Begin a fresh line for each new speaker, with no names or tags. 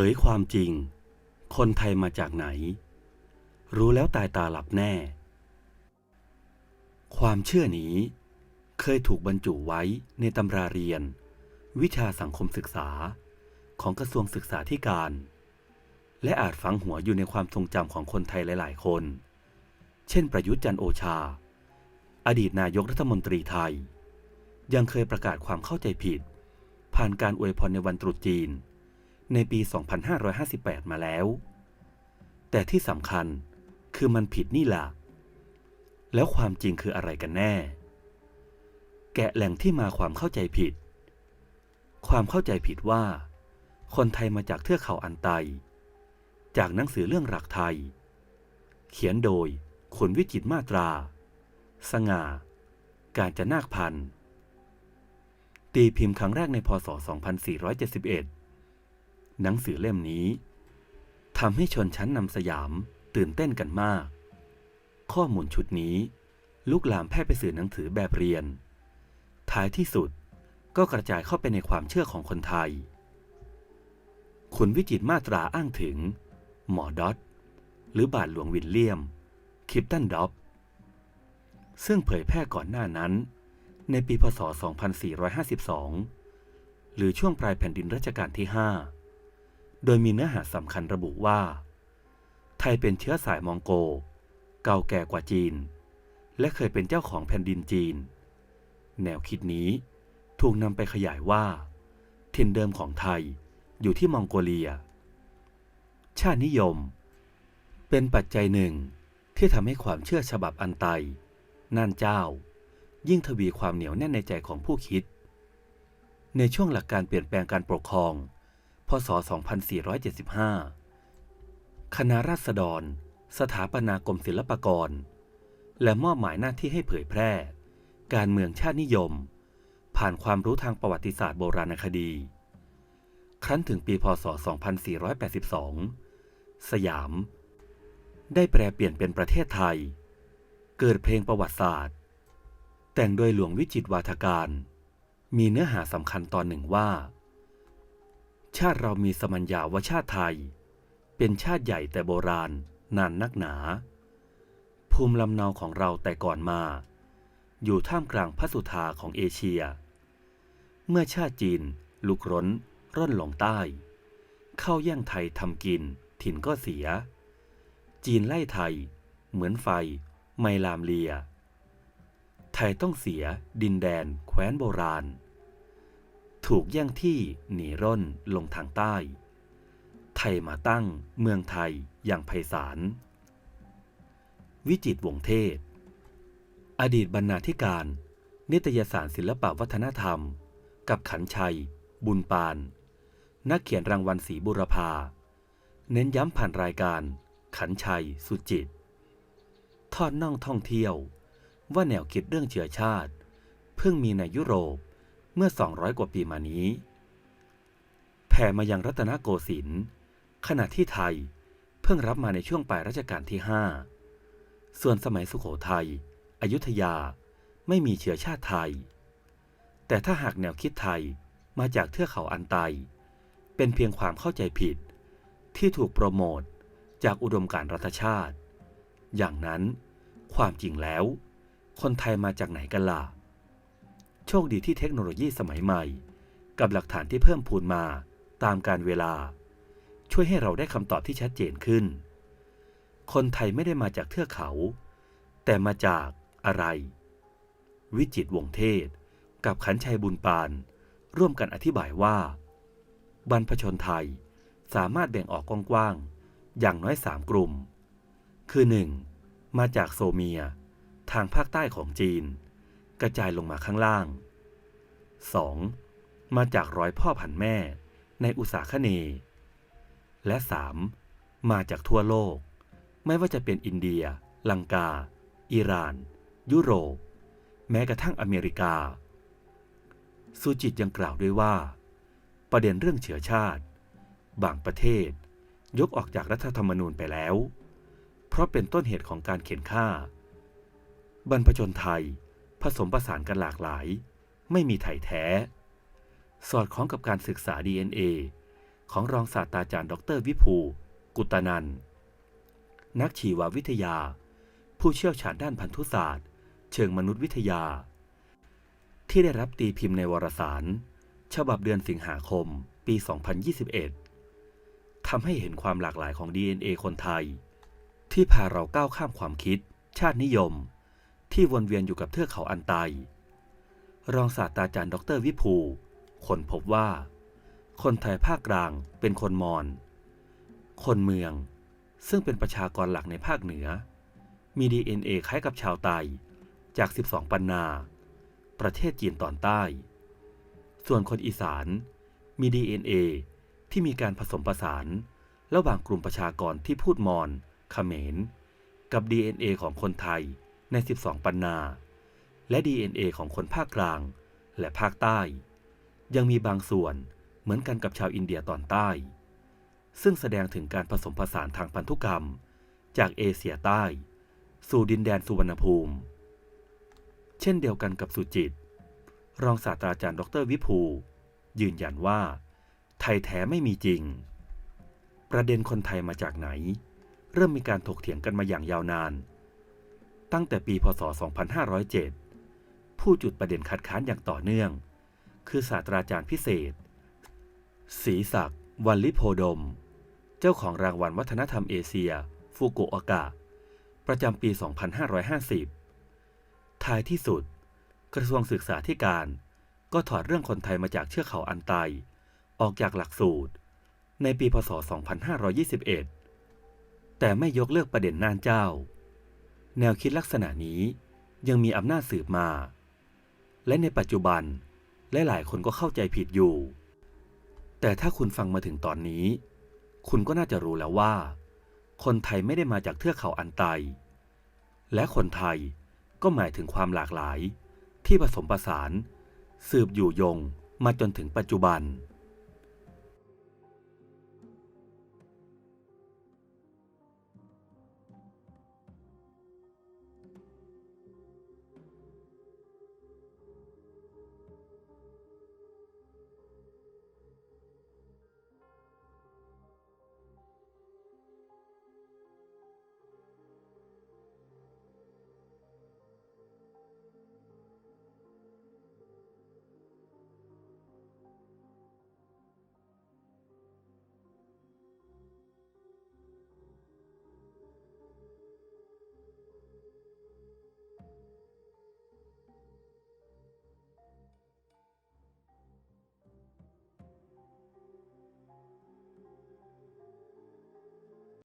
ผยความจริง คนไทยมาจากไหน รู้แล้วตายตาหลับแน่ ความเชื่อนี้ เคยถูกบรรจุไว้ในตำราเรียน วิชาสังคมศึกษาของกระทรวงศึกษาธิการ และอาจฝังหัวอยู่ในความทรงจำของคนไทยหลาย ๆ คน เช่น ประยุทธ์จันโอชา อดีตนายกรัฐมนตรีไทย ยังเคยประกาศความเข้าใจผิด ผ่านการอวยพรในวันตรุษจีน ในปี 2558 มาแล้ว แต่ที่สำคัญคือมันผิดนี่ล่ะ แล้วความจริงคืออะไรกันแน่ แกะแหล่งที่มาความเข้าใจผิด ความเข้าใจผิดว่า คนไทยมาจากเทือกเขาอันไต จากหนังสือเรื่องหลักไทย เขียนโดยขุนวิจิตมาตรา สง่า การจะนาคพันธ์ตีพิมพ์ครั้งแรกในพศ 2471 หนังสือเล่มนี้ทำให้ชนชั้นนำสยามตื่นเต้นกันมาก ข้อมูลชุดนี้ ลุกลามแพร่ไปสื่อหนังสือแบบเรียน ท้ายที่สุดก็กระจายเข้าไปในความเชื่อของคนไทย คุณวิจิตรมาตราอ้างถึง หมอดอตหรือบาทหลวงวิลเลียม คิปตันดอปซึ่งเผยแพร่ก่อนหน้านั้น ในปีพศ 2452 หรือช่วงปลายแผ่นดินรัชกาลที่ 5 โดยมีเนื้อหาสำคัญระบุว่า ไทยเป็นเชื้อสายมองโก เก่าแก่กว่าจีน และเคยเป็นเจ้าของแผ่นดินจีน แนวคิดนี้ถูกนำไปขยายว่าถิ่นเดิมของไทยอยู่ที่มองโกเลีย ชาตินิยม เป็นปัจจัยหนึ่งที่ทำให้ความเชื่อฉบับอันไตน่านเจ้า ยิ่งทวีความเหนียวแน่นในใจของผู้คิด ในช่วงหลักการเปลี่ยนแปลงการปกครอง ศ 2475 คณะราษฎร สถาปนากรมศิลปากร และมอบหมายหน้าที่ให้เผยแพร่ การเมืองชาตินิยม ผ่านความรู้ทางประวัติศาสตร์โบราณคดี ครั้นถึงปีพศ 2482 สยาม ได้แปลเปลี่ยนเป็นประเทศไทย เกิดเพลงประวัติศาสตร์ แต่งโดยหลวงวิจิตรวาทการ มีเนื้อหาสำคัญตอนหนึ่งว่า ชาติเรามีสมัญญาว่าชาติไทย เป็นชาติใหญ่แต่โบราณ นานนักหนา ภูมิลำเนาของเราแต่ก่อนมา อยู่ท่ามกลางพระสุธาของเอเชีย เมื่อชาติจีน ลุกร้น ร่อนหลงใต้ เข้าแย่งไทยทำกิน ถิ่นก็เสีย จีนไล่ไทย เหมือนไฟ ไม่ลามเลีย ไทยต้องเสีย ดินแดน แคว้นโบราณ ถูกแย่งที่หนีร่นลงทางใต้ ไทยมาตั้งเมืองไทยอย่างไพศาล วิจิตวงเทพอดีตบรรณาธิการ นิตยสารศิลปวัฒนธรรม กับขันชัย บุญปาน นักเขียนรางวัลศรีบุรพา เน้นย้ำผ่านรายการ ขันชัย สุจิต ทอดน่องท่องเที่ยว ว่าแนวคิดเรื่องเชื้อชาติ เพิ่งมีในยุโรป เมื่อ 200 กว่าปีมานี้ แผ่มายังรัตนโกสินทร์ขณะที่ไทยเพิ่งรับมาในช่วงปลายรัชกาลที่ 5 ส่วนสมัยสุขโขทัยอยุธยาไม่มีเชื้อชาติไทย แต่ถ้าหากแนวคิดไทยมาจากเทือกเขาอันไต เป็นเพียงความเข้าใจผิด ที่ถูกโปรโมทจากอุดมการณ์รัฐชาติ อย่างนั้นความจริงแล้ว คนไทยมาจากไหนกันล่ะ โชคดีที่เทคโนโลยีสมัยใหม่ กับหลักฐานที่เพิ่มพูนมาตามการเวลา ช่วยให้เราได้คำตอบที่ชัดเจนขึ้น คนไทยไม่ได้มาจากเทือกเขา แต่มาจากอะไร วิจิตวงเทศ กับขันชัยบุญปาน ร่วมกันอธิบายว่า บรรพชนไทยสามารถแบ่งออกกว้างๆอย่างน้อยสามกลุ่ม คือ 1. มาจากโซเมีย ทางภาคใต้ของจีน ระจายลงมาข้างล่าง 2. มาจากร้อยพ่อพันแม่ในอุษาคเนย์และ 3. มาจากทั่วโลก ไม่ว่าจะเป็นอินเดีย ลังกา อิหร่าน ยุโรป แม้กระทั่งอเมริกาสุจิตยังกล่าวด้วยว่า ประเด็นเรื่องเชื้อชาติ บางประเทศ ยกออกจากรัฐธรรมนูญไปแล้ว เพราะเป็นต้นเหตุของการเขียนฆ่า บรรพชนไทย ผสมประสานกันหลากหลาย ไม่มีไทยแท้ สอดคล้องกับการศึกษา DNA ขของรองศาสตราจารย์ ดร วิภู กุตนัน นักชีววิทยา ผู้เชี่ยวชาญด้านพันธุศาสตร์ เชิงมนุษยวิทยา ที่ได้รับตีพิมพ์ในวารสาร ฉบับเดือนสิงหาคม ปี 2021 ทำให้เห็นความหลากหลายของ DNA คนไทย ที่พาเราก้าวข้ามความคิด ชาตินิยม ที่วนเวียนอยู่กับเทือกเขาอันไต รองศาสตราจารย์ดรวิภูค้นพบว่า คนไทยภาคกลางเป็นคนมอญ คนเมือง ซึ่งเป็นประชากรหลักในภาคเหนือ มี DNA คล้ายกับชาวไตจาก 12 ปันนา ประเทศจีนตอนใต้ ส่วนคนอีสานมี DNA ที่มีการผสมผสานระหว่างกลุ่มประชากรที่พูดมอญเขมร กับ DNA ของคนไทย ใน 12 ปันนา และ DNA ของคนภาคกลาง และภาคใต้ ยังมีบางส่วนเหมือนกันกับชาวอินเดียตอนใต้ ซึ่งแสดงถึงการผสมผสานทางพันธุกรรม จากเอเชียใต้ สู่ดินแดนสุวรรณภูมิ เช่นเดียวกันกับสุจิต รองศาสตราจารย์ดรวิภู ยืนยันว่า ไทยแท้ไม่มีจริง ประเด็นคนไทยมาจากไหน เริ่มมีการถกเถียงกันมาอย่างยาวนาน ตั้งแต่ปีพศ 2507 ผู้จุดประเด็นคัดค้านอย่างต่อเนื่อง คือศาสตราจารย์พิเศษ ศรีศักดิ์วันลิโพดม เจ้าของรางวัลวัฒนธรรมเอเชียฟุกุโอกะ ประจำปี 2550 ท้ายที่สุด กระทรวงศึกษาธิการก็ถอดเรื่องคนไทยมาจากเชือกเขาอันไต ออกจากหลักสูตร ในปีพศ 2521 แต่ไม่ยกเลิกประเด็นน่านเจ้า แนวคิดลักษณะนี้ยังมีอำนาจสืบมา และในปัจจุบันหลายๆคนก็เข้าใจผิดอยู่ แต่ถ้าคุณฟังมาถึงตอนนี้ คุณก็น่าจะรู้แล้วว่า คนไทยไม่ได้มาจากเทือกเขาอันไต และคนไทยก็หมายถึงความหลากหลายที่ผสมผสาน สืบอยู่ยงมาจนถึงปัจจุบัน